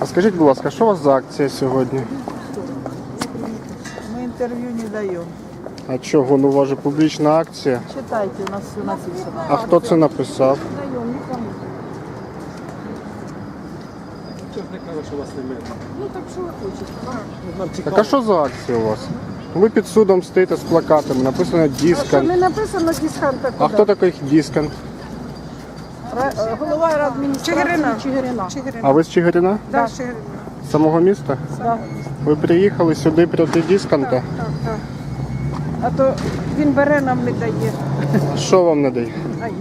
А скажіть, будь ласка, що у вас за акція сьогодні? Мы интервью не даем. А чого? Ну, у вас же публічна акція. Читайте, у нас все написано. А хто це написав? Ну так що ви хочете? Так а що за акція у вас? Ви під судом стоїте з плакатами, написано А що не написано дисканта А хто такий дискант? Голова адміністрації Чигирина. Чигирина. А ви з Чигирина? Да, З самого міста? Да. Ви приїхали сюди проти дисканта? так, так. А то він бере нам не дає. Що вам не дає? А є.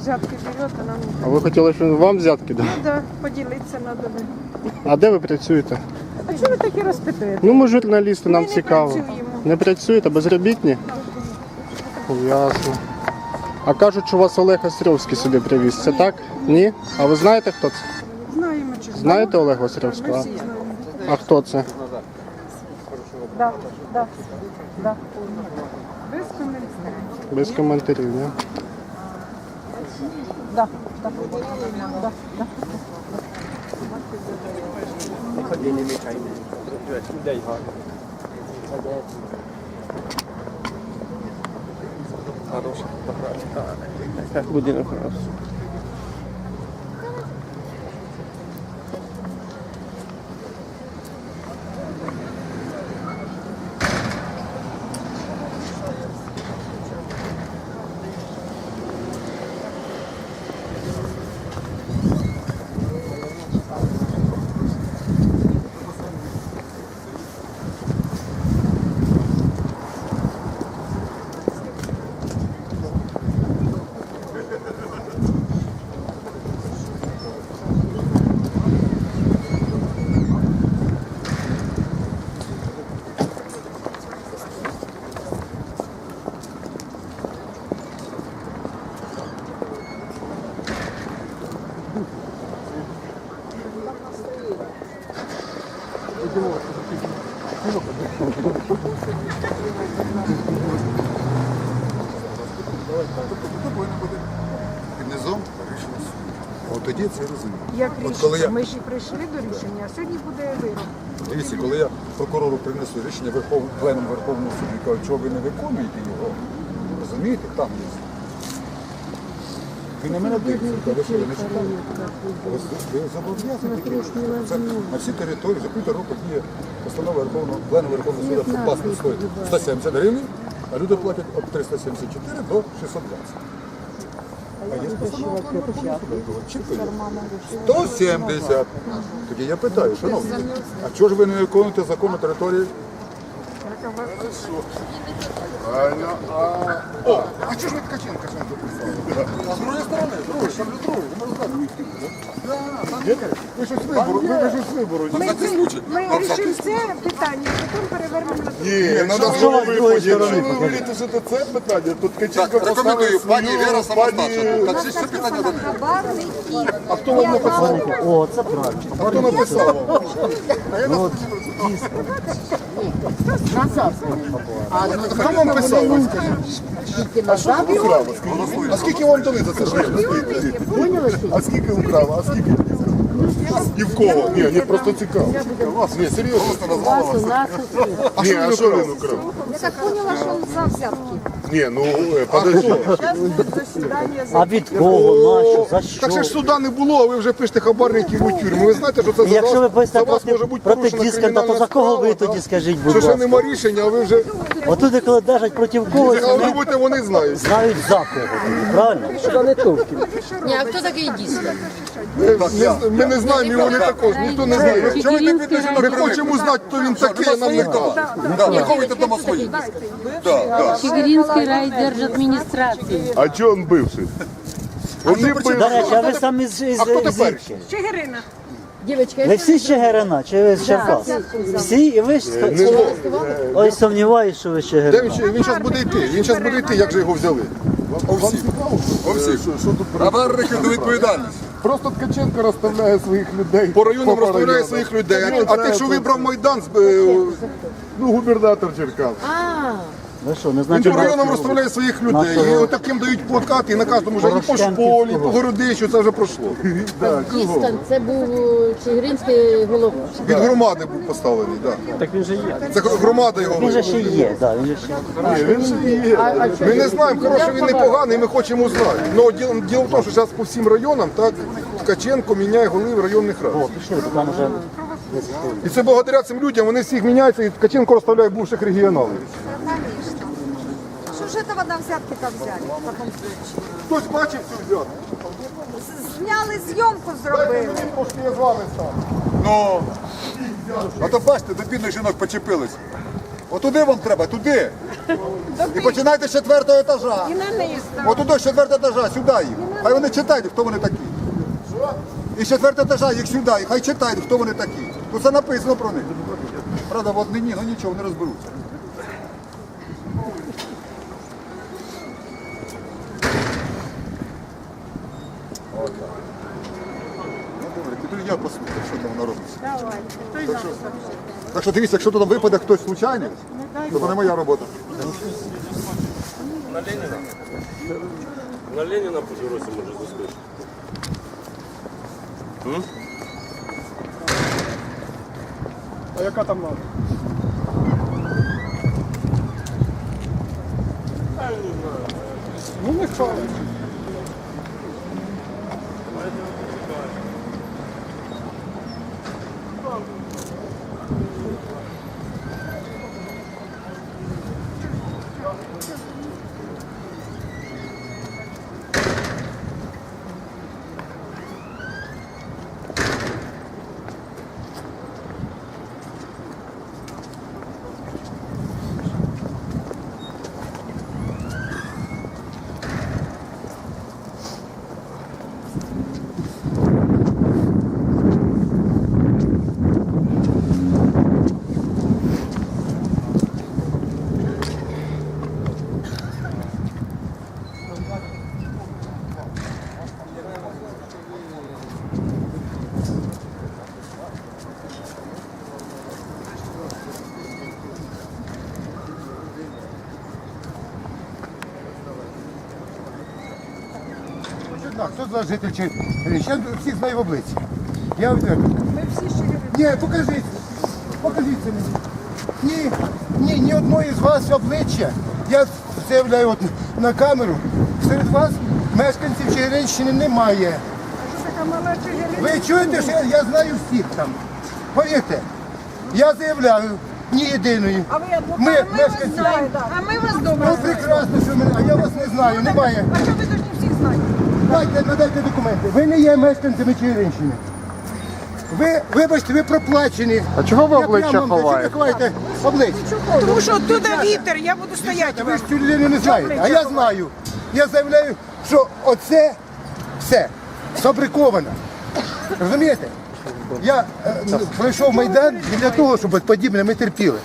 Взятки берет, а нам не А ви хотіли, щоб вам взятки дав? Ну да, поділитися треба. А де ви працюєте? А чого ви такі розпитуєте? Ну, ми журналісти, нам Ми не цікаво. працюємо. Не працюєте, безробітні? Ясно. А кажуть, що вас Олег Острівський сюди привіз. Це так? Ні? А ви знаєте, хто це? Знаємо, чи Знаєте Олега Острівського? А хто це? Да, да, да. Без коментарів. Без коментарів, ні? Да, да, да, да. Будинок у нас. під низом рішення суду. От тоді це розумію. Як От коли рішення? я- Ми ж і прийшли до рішення, а сьогодні буде вирок. Дивіться, коли я прокурору принесу рішення Верхов... пленум Верховного суду і кажу, чого ви не виконуєте його, розумієте, там є. Ви на мене дивитеся, ви що, ви не читаєте? Ви, ви зобов'язані керувати. Це на всій території вже півтора року діє постанова Верховного плену Верховного суду, що паспорт стоїть 170 гривень, а люди платять від 374 до 620. А є постанова Верховного суду, чітко є. 170. Тоді я питаю, шановні, а чого ж ви не виконуєте закон на території? Правильно, а... О, а чого ж ви Ткаченка сам дописали? А з другої сторони, з другої, там же другої, ви можете знати. Ви щось вибору, ви щось вибору. Ми, ми рішимо це питання, потім перевернемо на Ні, треба що ви з другої сторони Якщо ви вирішите це питання, то Ткаченко Рекомендую пані Вера пані... самостачна. Та це питання до неї. А хто вам написав? О, це правильно. А хто написав? А хто вам писав? А що украли? А скільки вам дали за це? що ви стоїте? А скільки украли? А скільки? І в кого? Ні, ні, просто цікаво. Ні, серйозно назвала. Ні, а що він украв? Я так поняла, что он за взятки. Ні, ну, е, подожди. А від кого, нащо, за що? Так ще ж суда не було, а ви вже пишете хабарників у тюрму. Ви знаєте, що це за Якщо ви вас, пишете вас проти, може бути проти порушена то кримінальна за кого ви справа, тоді да? скажіть, будь Що ще ласка? нема рішення, а ви вже Отуди, коли держать проти когось, а ви вони будете, вони знають. знають за кого, правильно? Не, а кто такие диски? Ми, не- ми не знаємо, і вони також, ніхто не знає. Ми хочемо знати, хто він такий, а нам не кажуть. Да, виховуйте дома свої. Да, да. Чигиринский райдержадминистрации. А чого він бивший? Вони До речі, а ви самі з, А хто з, тепер? Чигирина. Девочка, Ви всі з Чигирина, чи ви з Черкас? Всі і ви ж з Ой, сумніваюсь, що ви з Де Чигирина. він, ще- він зараз буде йти? Він зараз буде йти, як же його взяли? О всіх. О всіх. Аберрики до відповідальність. Просто Ткаченко розставляє своїх людей. По районам розставляє районам. своїх людей. Ну, А ти, що вибрав Майдан, з- е, Ну, губернатор Черкас. А, що, не Він районам розставляє своїх людей. І отаким дають плакати, і на кожному вже і по школі, і по городищу, це вже пройшло. Це був е, Чигиринський голова. Від громади був поставлений, так. Так він же є. Це громада його Він же ще є, да, він же ще є. Ми не знаємо, хороший він непоганий, ми хочемо знати. Ну діло, діло в тому, що зараз по всім районам так Ткаченко міняє голів районних рад. О, пішли, бо там вже І це благодаря цим людям вони всіх міняються, і Ткаченко розставляє бувших регіоналів. Что же этого на взятки-то взяли в таком случае? Хтось бачив цю взятку? Зняли зйомку, зробили. Тож я з вами став. Ну, а то бачите, до бідних жінок почепились. Отуди вам треба, туди. І починайте з четвертого етажа. І на став. Отуди з четвертого етажа, сюди їх. Хай вони читають, хто вони такі. І з четвертого етажа їх сюди, і хай читають, хто вони такі. Тут це написано про них. Правда, в однині, ну нічого, не розберуться. Отак. Ну, добре, піду я послухаю, що там воно робиться. Так що, так що дивіться, якщо туди випаде хтось случайний, то це не моя робота. На Ленина по дорозі може заскочити. А яка там надо? Ну, нехай. ハハハハ! Так, хто з вас житель Чернігівщини? Я всіх знаю в обличчя. Я відверто. Ми всі щирі. Ні, покажіть. Покажіть це мені. Ні, ні, ні одної з вас обличчя. Я заявляю от на камеру. Серед вас мешканців Чигиринщини немає. Така мала чигирина. Ви чуєте, що я, я знаю всіх там. Повірте, я заявляю ні єдиної. А ви адвокат, Ми, а ми вас мешканці. знаємо. А ми вас добре Ну знаємо. прекрасно, що мене, а я вас не знаю, немає. А що ви повинні всіх знати? Дайте, надайте документи. Ви не є мешканцями Чигиринщини. Ви, вибачте, ви проплачені. А чого ви обличчя ховаєте? Ховаєте обличчя? Тому що оттуда вітер, я буду стояти. Ви ж цю людину не знаєте, а я знаю. Я заявляю, що оце все сфабриковано. Розумієте? Я е, ну, пройшов Майдан для того, щоб подібне ми терпіли.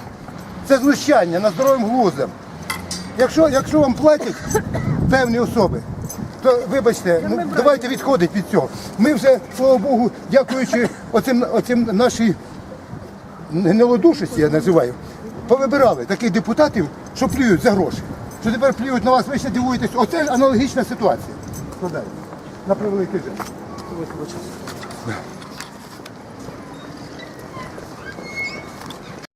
Це знущання над здоровим глуздом. Якщо, якщо вам платять певні особи, то вибачте, ну, давайте відходити від цього. Ми вже, слава Богу, дякуючи оцим, оцим нашій нелодушості, я називаю, повибирали таких депутатів, що плюють за гроші. Що тепер плюють на вас, ви ще дивуєтесь. Оце аналогічна ситуація. Складається. На превеликий жаль.